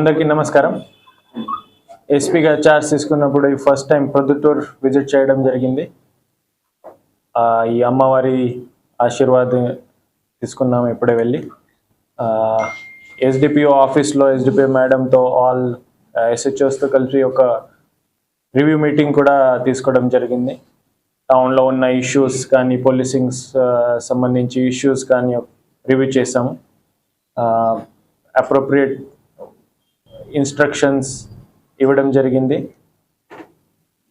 అందరికీ నమస్కారం. ఎస్పీగా చార్జ్ తీసుకున్నప్పుడు ఈ ఫస్ట్ టైం ప్రొద్దుటూర్ విజిట్ చేయడం జరిగింది. ఈ అమ్మవారి ఆశీర్వాదం తీసుకున్నాము ఇప్పుడే వెళ్ళి. ఎస్డిపిఓ ఆఫీస్లో ఎస్డిపిఓ మేడంతో ఆల్ ఎస్హెచ్ఓస్తో కలిసి ఒక రివ్యూ మీటింగ్ కూడా తీసుకోవడం జరిగింది. టౌన్లో ఉన్న ఇష్యూస్ కానీ పోలీసింగ్స్ సంబంధించి ఇష్యూస్ కానీ రివ్యూ చేసాము అప్రోప్రియేట్ ఇన్స్ట్రక్షన్స్ ఇవ్వడం జరిగింది.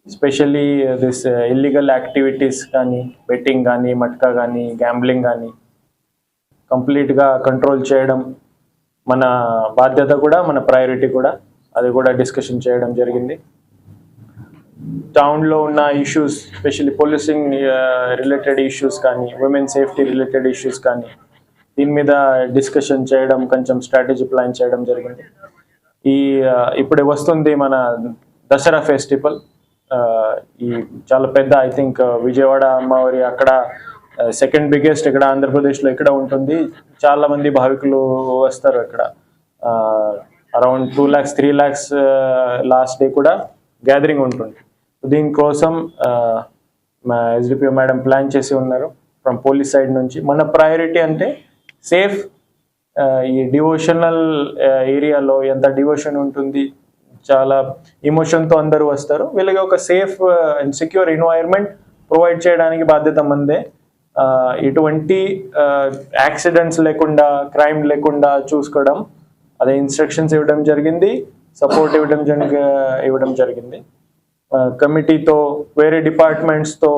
స్పెషల్లీ దిస్ ఇల్లీగల్ యాక్టివిటీస్ కానీ బెట్టింగ్ కానీ మట్కా కానీ గ్యాంబ్లింగ్ కానీ కంప్లీట్గా కంట్రోల్ చేయడం మన బాధ్యత కూడా మన ప్రయారిటీ కూడా అది కూడా డిస్కషన్ చేయడం జరిగింది. టౌన్లో ఉన్న issues specially policing related issues కానీ ఉమెన్ సేఫ్టీ రిలేటెడ్ ఇష్యూస్ కానీ దీని మీద డిస్కషన్ చేయడం కొంచెం స్ట్రాటజీ ప్లాన్ చేయడం జరిగింది. ఈ ఇప్పుడే ఇప్పుడు వస్తుంది మన దసరా ఫెస్టివల్. ఈ చాలా పెద్ద ఐ థింక్ విజయవాడ అమ్మవారి అక్కడ సెకండ్ బిగ్గెస్ట్ ఇక్కడ ఆంధ్రప్రదేశ్లో ఇక్కడ ఉంటుంది. చాలా మంది భావికులు వస్తారు ఇక్కడ around two lakhs three lakhs last day కూడా గ్యాదరింగ్ ఉంటుంది. దీనికోసం మా ఎస్డిపిఓ మేడం ప్లాన్ చేసి ఉన్నారు. ఫ్రమ్ పోలీస్ సైడ్ నుంచి. మన ప్రయారిటీ అంటే సేఫ్ ఈ డివోషనల్ ఏరియాలో ఎంత డివోషన్ ఉంటుంది చాలా ఎమోషన్తో అందరూ వస్తారు. వీళ్ళకి ఒక safe and secure environment provide చేయడానికి బాధ్యత మందే. ఎటువంటి యాక్సిడెంట్స్ లేకుండా క్రైమ్ లేకుండా చూసుకోవడం అదే ఇన్స్ట్రక్షన్స్ ఇవ్వడం జరిగింది సపోర్ట్ ఇవ్వడం జరిగ ఇవ్వడం జరిగింది. కమిటీతో వేరే డిపార్ట్మెంట్స్తో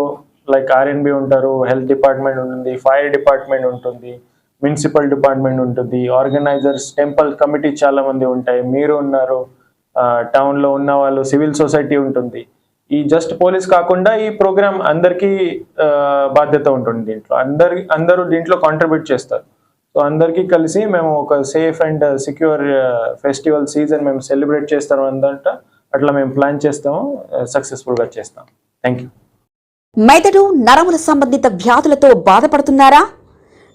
లైక్ ఆర్ఎన్బి ఉంటారు హెల్త్ డిపార్ట్మెంట్ ఉంటుంది ఫైర్ డిపార్ట్మెంట్ ఉంటుంది మున్సిపల్ డిపార్ట్మెంట్ ఉంటుంది ఆర్గనైజర్స్ టెంపుల్ కమిటీ చాలా మంది ఉంటాయి. మీరు ఉన్నారు టౌన్లో ఉన్న వాళ్ళు సివిల్ సొసైటీ ఉంటుంది. ఈ జస్ట్ పోలీస్ కాకుండా ఈ ప్రోగ్రామ్ అందరికీ బాధ్యత ఉంటుంది దీంట్లో. అందరి అందరూ దీంట్లో కాంట్రిబ్యూట్ చేస్తారు. సో అందరికీ కలిసి మేము ఒక safe and secure festival season మేము సెలబ్రేట్ చేస్తాం అందంట అట్లా మేము ప్లాన్ చేస్తాము సక్సెస్ఫుల్గా చేస్తాం. థ్యాంక్ యూ మెదడు నరముల సంబంధిత వ్యాధులతో బాధపడుతున్నారా?